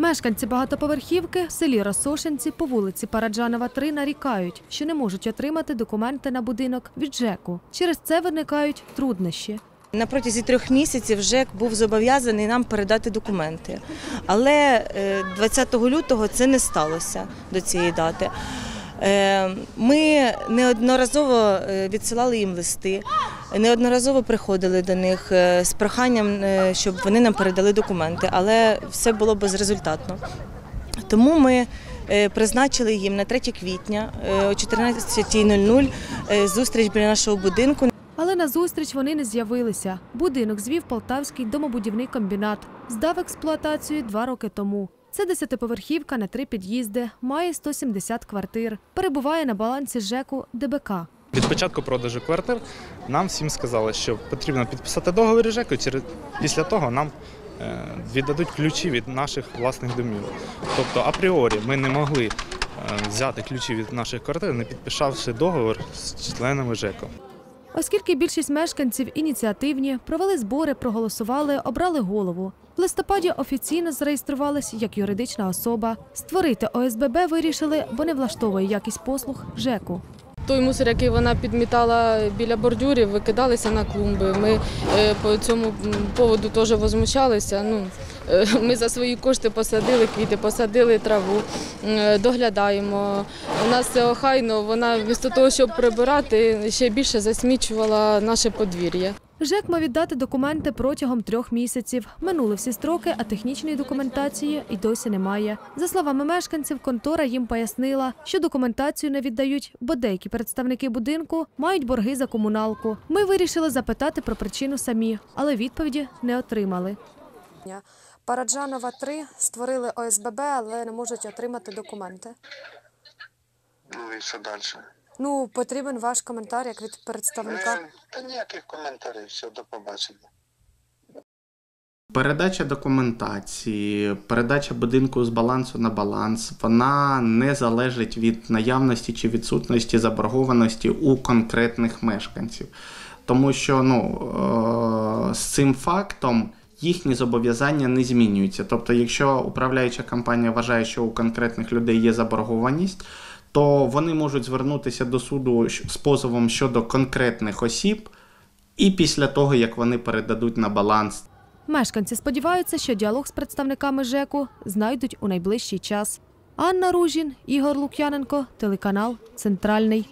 Мешканці багатоповерхівки в селі Росошинці по вулиці Параджанова 3 нарікають, що не можуть отримати документи на будинок від ЖЕКу. Через це виникають труднощі. На протязі трьох місяців ЖЕК був зобов'язаний нам передати документи. Але е, 20 лютого це не сталося до цієї дати. Е, Ми неодноразово е, відсилали їм листи, неодноразово приходили до них е, з проханням, е, щоб вони нам передали документи, але все було безрезультатно. Тому ми е, призначили їм на 3 квітня о 14.00 е, зустріч біля нашого будинку. Але на зустріч вони не з'явилися. Будинок звів Полтавський домобудівний комбінат. Здав експлуатацію два роки тому. Це десятиповерхівка на три під'їзди, має 170 квартир. Перебуває на балансі ЖЕКу ДБК. Від початку продажу квартир нам всім сказали, що потрібно підписати договір ЖЕКу, після того нам е, віддадуть ключі від наших власних домів. Тобто, апріорі ми не могли е, взяти ключі від наших квартир, не підписавши договір з членами ЖЕКу. Оскільки більшість мешканців ініціативні, провели збори, проголосували, обрали голову. В листопаді офіційно зареєструвались як юридична особа. Створити ОСББ вирішили, бо не влаштовує якість послуг ЖЕКу. Той мусор, який вона підмітала біля бордюрів, викидалися на клумби. Ми е, по цьому поводу теж возмущалися. Ну, е, ми за свої кошти посадили квіти, посадили траву, е, доглядаємо. У нас все охайно, вона вмісто того, щоб прибирати, ще більше засмічувала наше подвір'я. ЖЕК мав віддати документи протягом трьох місяців. Минули всі строки, а технічної документації і досі немає. За словами мешканців, контора їм пояснила, що документацію не віддають, бо деякі представники будинку мають борги за комуналку. Ми вирішили запитати про причину самі, але відповіді не отримали. Параджанова 3 створили ОСББ, але не можуть отримати документи. Ну і що далі? Ну потрібен ваш коментар як від представника. Е, Та ніяких коментарів, все, до побачення. Передача документації, передача будинку з балансу на баланс, вона не залежить від наявності чи відсутності заборгованості у конкретних мешканців. Тому що ну, е- з цим фактом їхні зобов'язання не змінюються. Тобто, якщо управляюча компанія вважає, що у конкретних людей є заборгованість, то вони можуть звернутися до суду з позовом щодо конкретних осіб, і після того, як вони передадуть на баланс Мешканці сподіваються, що діалог з представниками ЖЕКу знайдуть у найближчий час. Анна Ружін, Ігор Лук'яненко, телеканал Центральний.